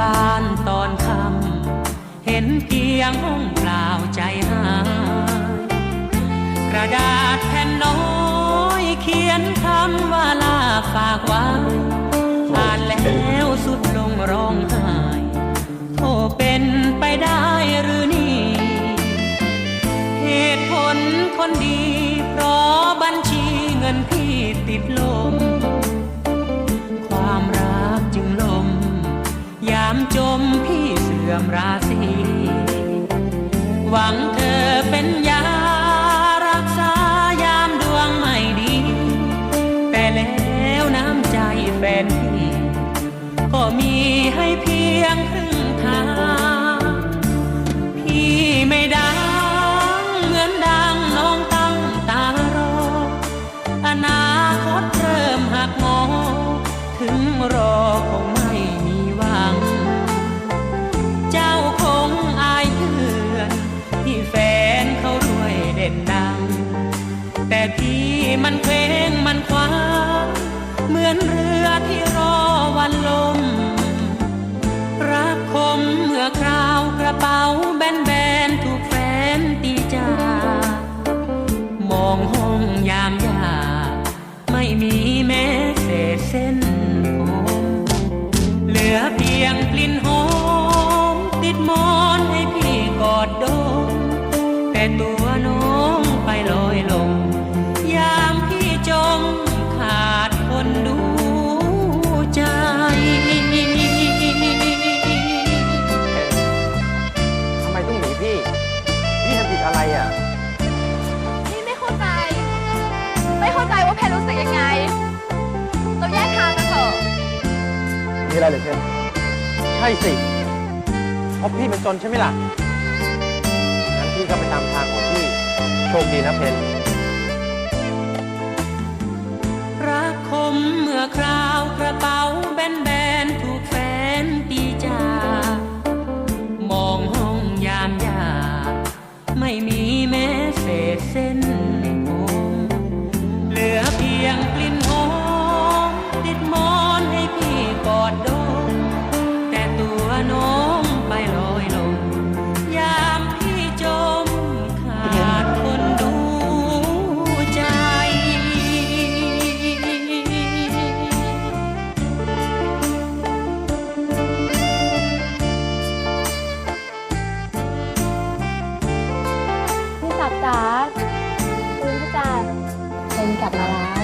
บ้านตอนค่ำเห็นเพียงห้องเปล่าใจหายกระดาษแผ่นน้อยเขียนคำว่าลาฝากไว้อ่านแล้วสุดลงร้องไห้โทเป็นไปได้หรือนี่ เหตุผลคนดี เพราะบัญชีเงินพี่ติดลมำจมพี่เสื่อมราศีหวังเธอเป็นยารักษายามดวงไม่ดี แต่แล้วน้ำใจแฟนพี่ ก็มีให้เพียงครึ่ง มันเคว้งมันคว้างเหมือนเรือที่รอวันลม รักคมเมื่อคราวกระเป๋าแบนๆถูกแฟนตีจา มองห้องยามยากไม่มีแม้เศษเส้นผมเหลือเพียงกลิ่นหอม ติดมอนให้พี่กอดดมแต่ตัว มีอะไรเหรือเพนใช่สิ เพราะพี่เป็นจนใช่ไหมล่ะ งั้นพี่ก็ไปตามทางของพี่ โชคดีนะเพน รักคมเมื่อครา ตัวน้องไปลอยลง ยามพี่จมขาดคนดูใจ พี่ศักดิ์จ๋าคุณพระจ่าเป็นกลับมาแล้ว